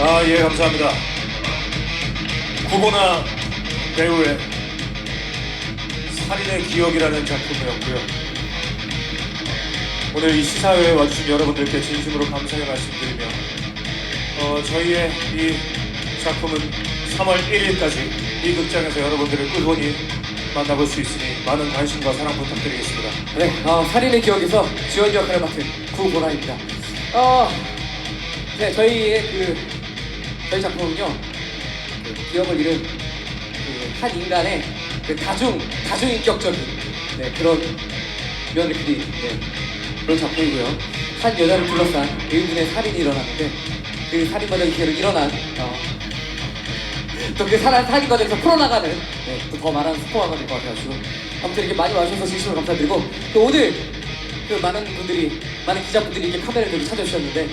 아, 예, 감사합니다. 구보나 배우의 살인의 기억이라는 작품이었고요. 오늘 이 시사회에 와주신 여러분들께 진심으로 감사의 말씀드리며 어, 저희의 이 작품은 3월 1일까지 이 극장에서 여러분들을 꾸준히 만나볼 수 있으니 많은 관심과 사랑 부탁드리겠습니다. 네, 어, 살인의 기억에서 지원 역할을 맡은 구보라입니다. 어, 네, 저희의 그 저희 작품은요, 그 기억을 잃은 그한 인간의 그 다중 다중 인격적인 네, 그런 면을 그린 네, 그런 작품이고요. 한 여자를 둘러싼 의문의 살인이 일어났는데 그 살인 과정이 계속 일어난 어, 또그 살인 과정에서 풀어나가는 네, 또더 많은 스포가 될 것 같아가지고 아무튼 이렇게 많이 와주셔서 진심으로 감사드리고 또 오늘 그 많은 분들이 많은 기자분들이 이렇게 카메라를 들고 찾아주셨는데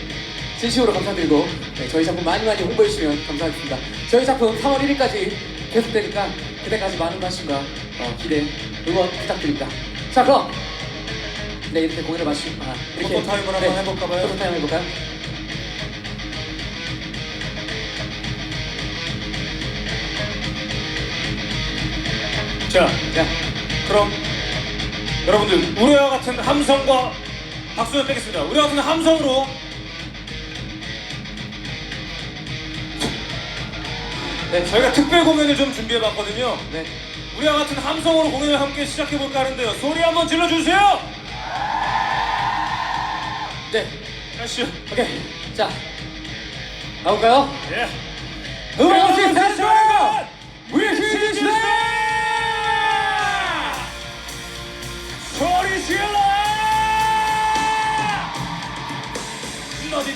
진심으로 감사드리고 네, 저희 작품 많이 많이 홍보해 주시면 감사하겠습니다. 저희 작품 3월 1일까지 계속되니까 그때까지 많은 관심과 어, 기대 응원 부탁드립니다. 자 그럼 네 이렇게 공연을 마치 아, 이렇게 포토 타임을 한번 해볼까 봐요. 포토 타임 해볼까요? 자, 자 그럼 여러분들 우리와 같은 함성과 박수를 빼겠습니다. 우리와 같은 함성으로 네, 저희가 특별 공연을 좀 준비해봤거든요. 네. 우리와 같은 함성으로 공연을 함께 시작해볼까 하는데요. 소리 한번 질러주세요! 네. 아시오. 오케이. 자, 가볼까요? 예. 음악 시스템! 위시스템! 소리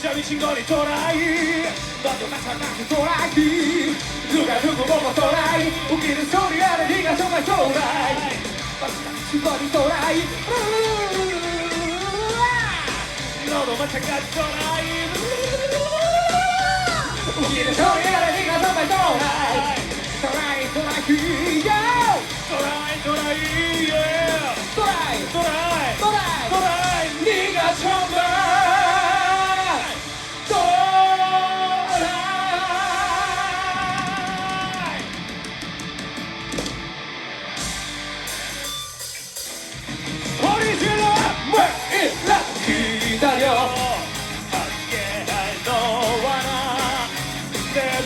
너 진짜 미친 거니 또라이 너도 마찬가지 또라이 누가 누구 보고 또라이 웃기는 소리 하는 네가 정말 또라이 너 진짜 미친 거니 또라이 너도 마찬가지 또라이 웃기는 소리 하는 네가 정말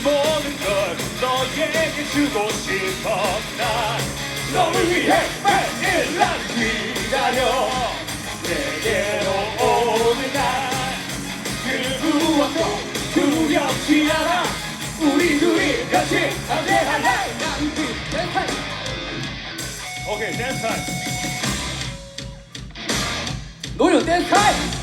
모든 걸 너에게 주고 싶어. 난 너를 위해 매일 난 기다려. 내게로 오는 날그 무엇도 두렵지 않아. 우리 둘이 같이 함께할래. 오케이 댄스 타임. 노래 댄스 타임!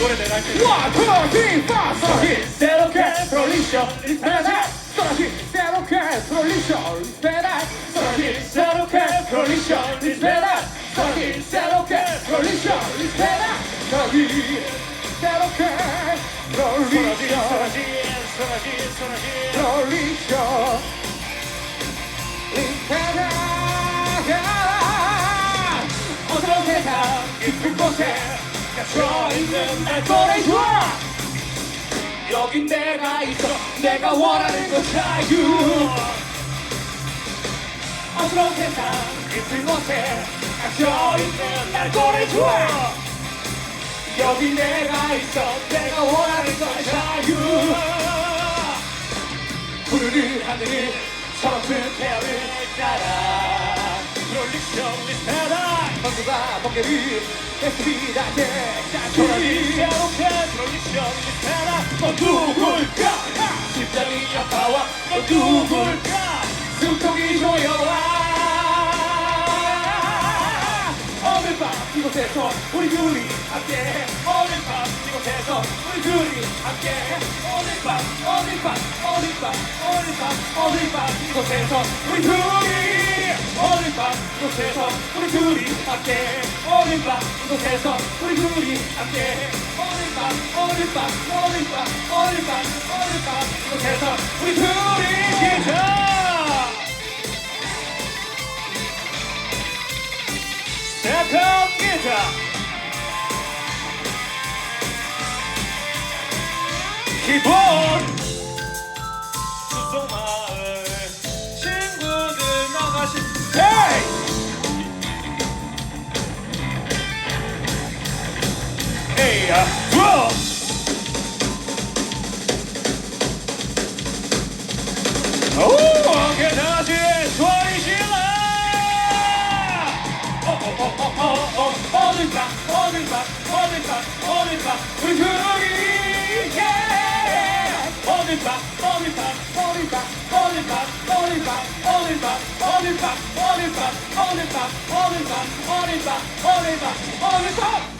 노래 내가 할게요 One, two, three, four, sorry, 새롭게 프롤리셔 리스페다 sorry, 새롭게 프롤리셔 리스페다 sorry, 새롭게 프롤리셔 리스페다 sorry, 새롭게 프롤리셔 리스페다 sorry, 새롭게 소라지 프롤리셔 리스페다 어두운 세상? 깊은 곳에 여긴 내가 있어. 내가 원하는 건 자유. 어두운 세상 날 보내줘 여기 내가 있어. 내가 원하는 건 자유. 푸르른 하늘을 서럽은 태양을 따라 오늘 밤 이곳에서 우리 둘이 함께 오늘 밤 이곳에서 우리 둘이 함께 오늘 밤 오늘 밤 오늘 밤 오늘 밤 오늘 밤 이곳에서 우리 둘이 오늘 밤 이곳에서 우리 둘이 함께. 오늘 밤 이곳에서 우리 둘이 함께. 오늘 밤 오늘 밤 오늘 밤 오늘 밤 오늘 밤 계속해서 우리 둘이 기자 세컨 기자! 기본 에이야 브로 오 함께 다시 소리 질러 어어어어어 어딜 가 어딜 가 어딜 가 어딜 가 우리 둘이 예 어딜 가 어딜 가 어딜 가 어딜 가 어딜 가 어딜 가 어딜 가 어딜 가 어딜 가 어딜 가 어딜 가 어딜 가 어딜 가 어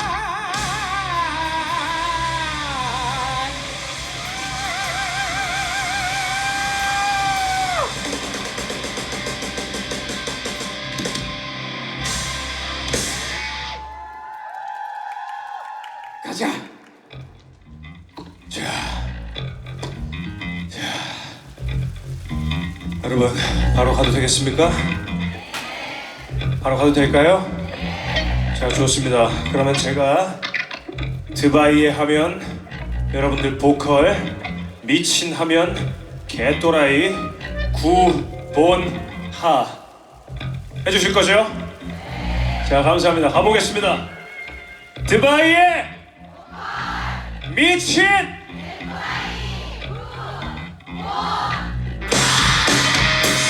되겠습니까? 바로 가도 될까요? 자, 좋습니다. 그러면 제가 드바이에 하면 여러분들 보컬, 미친 하면 개또라이, 구본하 해주실 거죠? 자, 감사합니다. 가보겠습니다. 드바이에 미친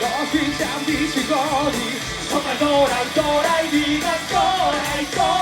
거기 잠기시거니 정말 너랑 또라이 니가 또라이 또라이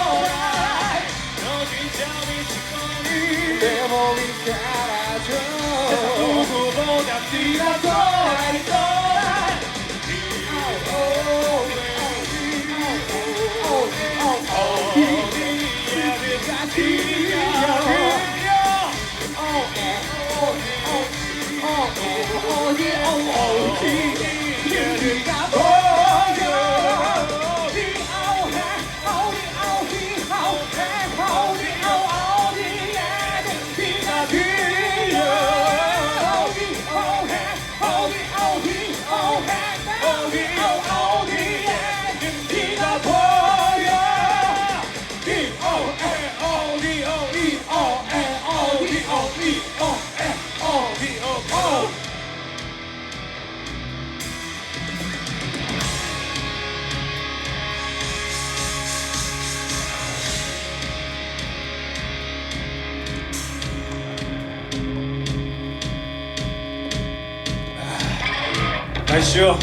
날씨요.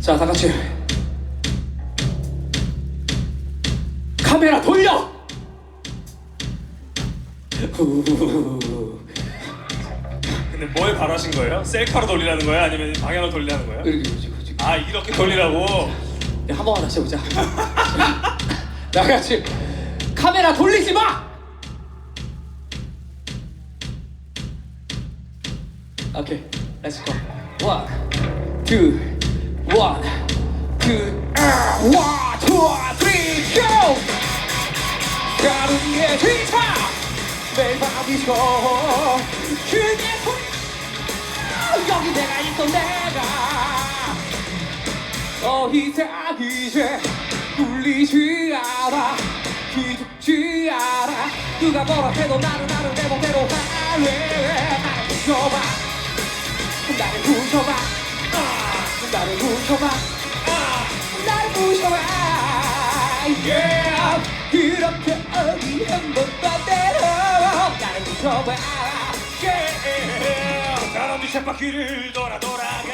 자, 다 같이 카메라 돌려. 근데 뭐에 바라신 거예요? 셀카로 돌리라는 거예요? 아니면 방향으로 돌리라는 거예요? 아 이렇게 돌리라고? 야, 한 번만 다시 해보자. 다 같이 카메라 돌리지 마! 오케이, 렛츠 고. 원, 투, 원, 투, 아, 원, 투! 다른 게 진짜 매일 밤이죠 그게 소리. 여기 내가 있어 내가. 더 이상 이제 울리지 않아. 기죽지 않아. 누가 뭐라 해도 나는 나는 내 맘대로 할래 나를 부셔봐. 나를 부셔봐. 아, 나를 부셔봐 한번 반대로 나를 부셔봐 yeah. 사람들 쳇바퀴를 돌아 돌아가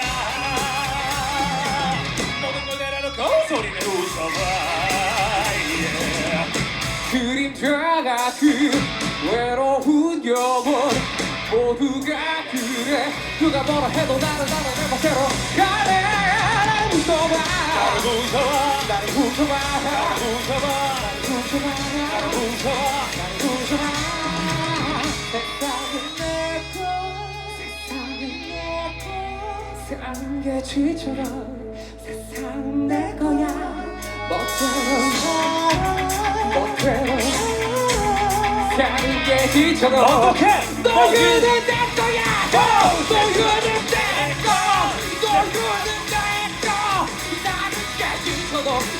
모든 걸 내려놓고 소리를 웃어봐 yeah. 그림 자가 그 외로운 영혼 모두가 그래 누가 뭐라 해도 나는 나는 내 멋대로 가래 나를 무서워 나를 부숴봐 나를 무서워 나를 부숴봐 나를 무서워 나를 부숴봐 세상은 내거 세상은 내거 세상계지처럼 세상은 내 거야 멋대로 멋대로 게 지쳐도 어떡해! 너희는 내 거야 너희는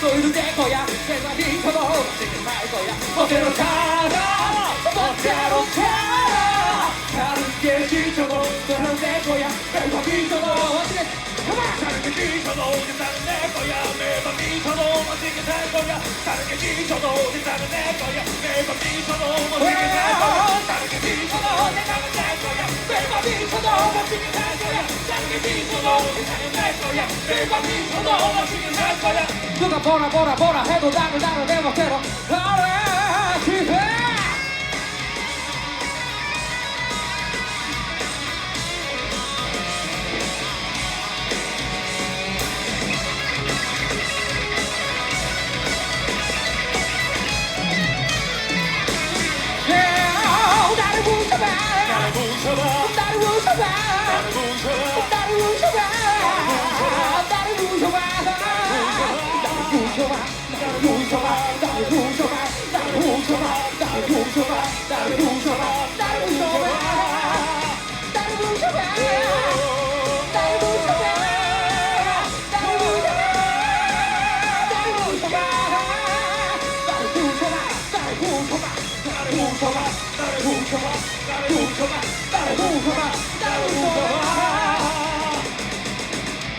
너희는 내 거야. 내가 지쳐도 지금 말 거야. 멋대로 살아 멋대로 살아 사는 게 지쳐도 너는 내 거야 내가 지쳐도 어떻게 다른 게 지쳐도 나는 내 거야. 매번 미쳐도 멋지게. 살 거야 다른 게 지쳐도 나는 내 거야. 매번 미쳐도 멋지게 살 거야. 다른 게 지쳐도 나는 내 거야. 매번 미쳐도 멋지게 살 거야. 다른 게 지쳐도 나는 내 거야. 매번 미쳐도 멋지게 살 거야 누가 보라 보라 보라 해도 나는 나는 내 멋대로 나를 기회 Yeah, 네, 나를 붙여봐. 나를 붙여봐.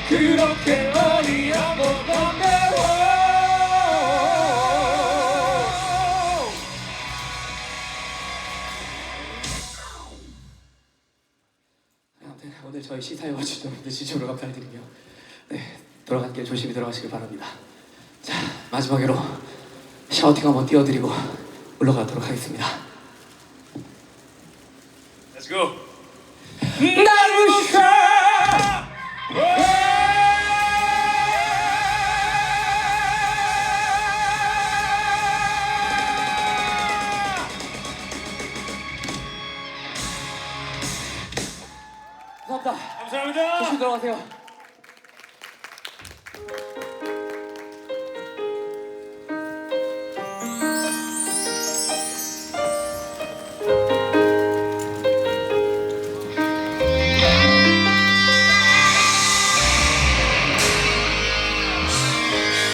그렇게 오늘 저희 시사회 와주신 여러분들 진심으로 감사드리며 네길 조심히 돌아가시길 바랍니다. 자 마지막으로 샤우팅 한번 띄워드리고 올라가도록 하겠습니다. Let's go 감사합니다. 감사합니다 조심히 들어가세요.